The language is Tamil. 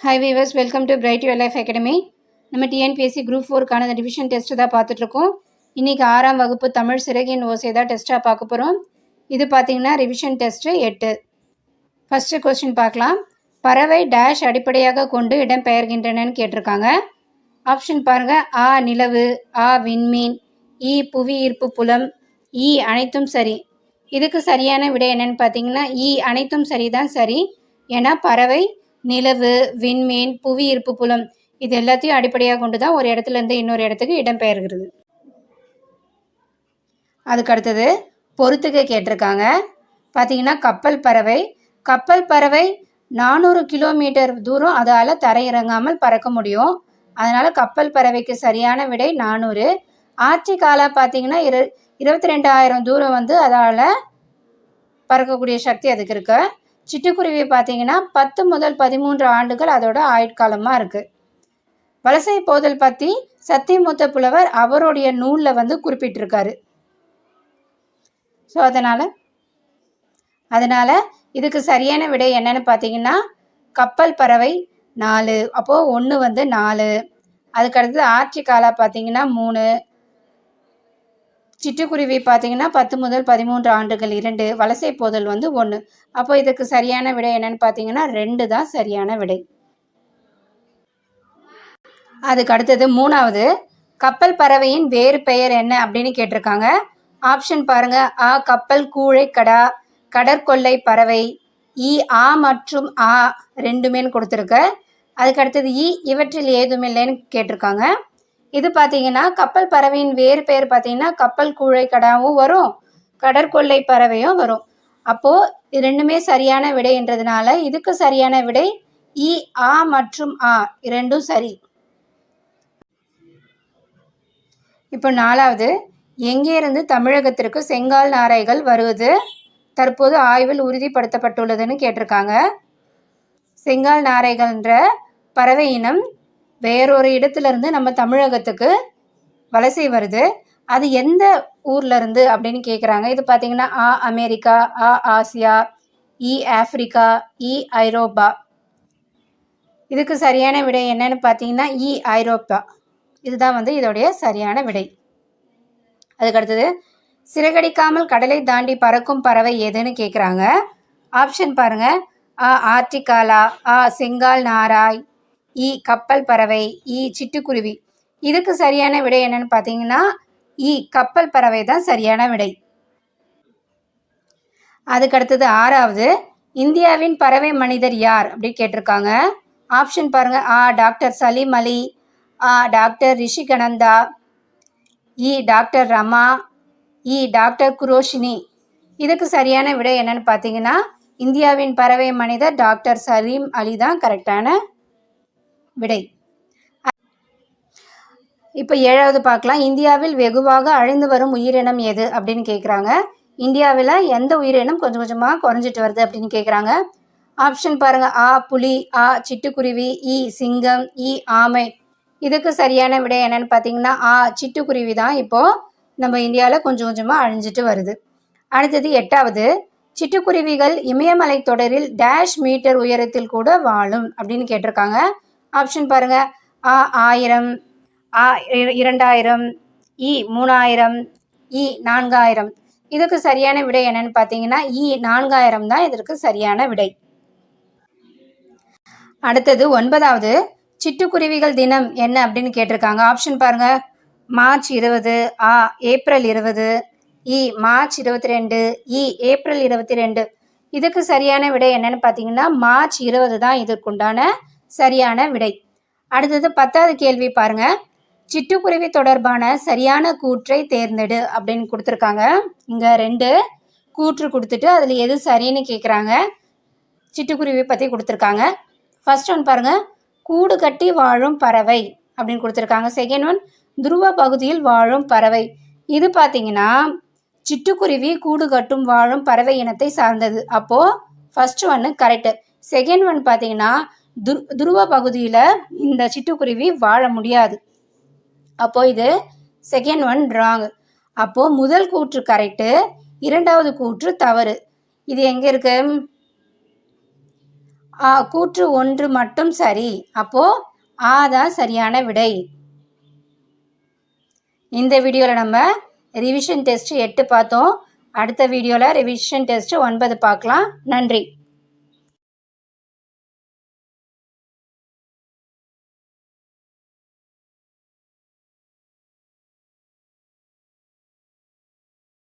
Hi viewers welcome to bright your life academy நம்ம டிஎன்பிஎஸ்சி குரூப் ஃபோருக்கான அந்த டிவிஷன் டெஸ்ட் தான் பார்த்துட்ருக்கோம். இன்றைக்கி ஆறாம் வகுப்பு தமிழ் சிறகின் ஓசை தான் டெஸ்ட்டாக பார்க்க போகிறோம் இது பார்த்தீங்கன்னா ரிவிஷன் டெஸ்ட்டு எட்டு. ஃபஸ்ட்டு கொஸ்டின் பார்க்கலாம். பறவை டேஷ் அடிப்படையாக கொண்டு இடம் பெயர்கின்றனன்னு கேட்டிருக்காங்க. ஆப்ஷன் பாருங்கள் ஆ நிலவு ஆ விண்மீன் இ புவி ஈர்ப்பு புலம் இ அனைத்தும் சரி. இதுக்கு சரியான விடை என்னன்னு பார்த்தீங்கன்னா இ அனைத்தும் சரி தான் சரி. ஏன்னா பறவை நிலவு விண்மீன் புவி ஈர்ப்பு புலம் இது எல்லாத்தையும் அடிப்படையாக கொண்டு தான் ஒரு இடத்துல இருந்து இன்னொரு இடத்துக்கு இடம்பெயர்கிறது. அதுக்கு அடுத்தது பொறுத்துக்க கேட்டிருக்காங்க. பார்த்தீங்கன்னா கப்பல் பறவை. கப்பல் பறவை நானூறு கிலோமீட்டர் தூரம் அதால் தரையிறங்காமல் பறக்க முடியும். அதனால் கப்பல் பறவைக்கு சரியான விடை நானூறு. ஆர்டிகாலா பார்த்தீங்கன்னா இரு இருபத்தி ரெண்டாயிரம் தூரம் வந்து அதால் பறக்கக்கூடிய சக்தி அதுக்கு இருக்குது சிட்டுக்குருவி பார்த்தீங்கன்னா பத்து முதல் பதிமூன்று ஆண்டுகள் அதோட ஆயுட்காலமாக இருக்குது வலசை போதல் பற்றி சத்தியமூத்த புலவர் அவருடைய நூலில் வந்து குறிப்பிட்டிருக்காரு. ஸோ அதனால் அதனால் இதுக்கு சரியான விடை என்னன்னு பார்த்தீங்கன்னா கப்பல் பறவை நாலு அப்போது ஒன்று வந்து நாலு. அதுக்கடுத்தது ஆட்சிக்காலா பார்த்தீங்கன்னா மூணு. சிட்டுக்குருவி பார்த்தீங்கன்னா பத்து முதல் பதிமூன்று ஆண்டுகள் இரண்டு வலசை போதல் வந்து ஒன்று அப்போ இதுக்கு சரியான விடை என்னன்னு பார்த்தீங்கன்னா ரெண்டு தான் சரியான விடை. அதுக்கு அடுத்தது மூணாவது கப்பல் பறவையின் வேறு பெயர் என்ன அப்படின்னு கேட்டிருக்காங்க. ஆப்ஷன் பாருங்க. ஆ கப்பல் கூழை கடா கடற்கொள்ளை பறவை. இ ஆ மற்றும் ஆ ரெண்டுமேன்னு கொடுத்துருக்கு. அதுக்கு அடுத்தது இ இவற்றில் ஏதுமில்லைன்னு கேட்டிருக்காங்க. இது பார்த்தீங்கன்னா கப்பல் பறவையின் வேறு பெயர் பார்த்தீங்கன்னா கப்பல் கூழை கடாவும் வரும் கடற்கொள்ளை பறவையும் வரும். அப்போது இது ரெண்டுமே சரியான விடைன்றதுனால இதுக்கு சரியான விடை இ ஆ மற்றும் ஆ இரண்டும் சரி. இப்போ நாலாவது எங்கேருந்து தமிழகத்திற்கு செங்கால் நாரைகள் வருவது? தற்போது ஆய்வில் உறுதிப்படுத்தப்பட்டுள்ளதுன்னு கேட்டிருக்காங்க. செங்கால் நாரைகள்ன்ற பறவை இனம் வேறொரு இடத்துலேருந்து நம்ம தமிழகத்துக்கு வலசை வருது. அது எந்த ஊர்ல இருந்து அப்படின்னு கேட்குறாங்க இது பார்த்தீங்கன்னா ஆ அமெரிக்கா ஆ ஆசியா இ ஆஃப்ரிக்கா இ ஐரோப்பா. இதுக்கு சரியான விடை என்னன்னு பார்த்தீங்கன்னா இ ஐரோப்பா. இதுதான் வந்து இதோடைய சரியான விடை. அதுக்கு அடுத்தது சிறகடிக்காமல் கடலை தாண்டி பறக்கும் பறவை எதுன்னு கேட்குறாங்க ஆப்ஷன் பாருங்க. ஆ ஆர்டிகாலா ஆ செங்கால் நாராய் இ கப்பல் பறவை இ சிட்டுக்குருவி. இதுக்கு சரியான விடை என்னன்னு பார்த்தீங்கன்னா இ கப்பல் பறவை தான் சரியான விடை. அதுக்கு அடுத்தது ஆறாவது இந்தியாவின் பறவை மனிதர் யார் அப்படி கேட்டிருக்காங்க. ஆப்ஷன் பாருங்க. ஆ டாக்டர் சலீம் அலி ஆ டாக்டர் ரிஷிகனந்தா இ டாக்டர் ரமா இ டாக்டர் குரோஷினி. இதுக்கு சரியான விடை என்னன்னு பார்த்தீங்கன்னா இந்தியாவின் பறவை மனிதர் டாக்டர் சலீம் அலி தான் கரெக்டான விடை. இப்போ ஏழாவது பார்க்கலாம். இந்தியாவில் வெகுவாக அழிந்து வரும் உயிரினம் எது அப்படின்னு கேட்குறாங்க இந்தியாவில் எந்த உயிரினம் கொஞ்சம் கொஞ்சமாக குறைஞ்சிட்டு வருது அப்படின்னு கேட்குறாங்க ஆப்ஷன் பாருங்கள் ஆ புலி ஆ சிட்டுக்குருவி இ சிங்கம் இ ஆமை. இதுக்கு சரியான விடை என்னன்னு பார்த்தீங்கன்னா ஆ சிட்டுக்குருவி தான் இப்போது நம்ம இந்தியாவில் கொஞ்சம் கொஞ்சமாக அழிஞ்சிட்டு வருது. அடுத்தது எட்டாவது. சிட்டுக்குருவிகள் இமயமலை தொடரில் டேஷ் மீட்டர் உயரத்தில் கூட வாழும் அப்படின்னு கேட்டிருக்காங்க. ஆப்ஷன் பாருங்க. ஆ ஆயிரம். ஆ இரண்டாயிரம். இ மூணாயிரம். இ நான்காயிரம். இதுக்கு சரியான விடை என்னன்னு பார்த்தீங்கன்னா இ நான்காயிரம் தான் இதற்கு சரியான விடை. அடுத்தது ஒன்பதாவது. சிட்டுக்குருவிகள் தினம் என்ன அப்படின்னு கேட்டிருக்காங்க. ஆப்ஷன் பாருங்க. மார்ச் இருபது ஆ ஏப்ரல் இருபது. இ மார்ச் இருபத்தி ரெண்டு இ ஏப்ரல் இருபத்தி ரெண்டு இதுக்கு சரியான விடை என்னன்னு பார்த்தீங்கன்னா மார்ச் இருபது தான் இதற்குண்டான சரியான விடை. அடுத்தது பத்தாவது கேள்வி பாருங்க. சிட்டுக்குருவி தொடர்பான சரியான கூற்றை தேர்ந்தெடு அப்படின்னு கொடுத்துருக்காங்க. இங்கே ரெண்டு கூற்று கொடுத்துட்டு அதில் எது சரின்னு கேட்குறாங்க சிட்டுக்குருவி பற்றி கொடுத்துருக்காங்க. ஃபர்ஸ்ட் ஒன் பாருங்க. கூடு கட்டி வாழும் பறவை அப்படின்னு கொடுத்துருக்காங்க. செகண்ட் ஒன் துருவ பகுதியில் வாழும் பறவை. இது பார்த்தீங்கன்னா சிட்டுக்குருவி கூடு கட்டும் வாழும் பறவை இனத்தை சார்ந்தது. அப்போது ஃபர்ஸ்ட் ஒன்று கரெக்டு செகண்ட் ஒன் பார்த்தீங்கன்னா துரு துருவ பகுதியில் இந்த சிட்டுக்குருவி வாழ முடியாது. அப்போ இது செகண்ட் ஒன் ராங் அப்போது முதல் கூற்று கரெக்டு இரண்டாவது கூற்று தவறு. இது எங்கே இருக்கு? ஆ கூற்று ஒன்று மட்டும் சரி. அப்போது ஆ தான் சரியான விடை. இந்த வீடியோவில் நம்ம ரிவிஷன் டெஸ்ட் எட்டு பார்த்தோம். அடுத்த வீடியோவில் ரிவிஷன் டெஸ்ட் ஒன்பது பார்க்கலாம். நன்றி.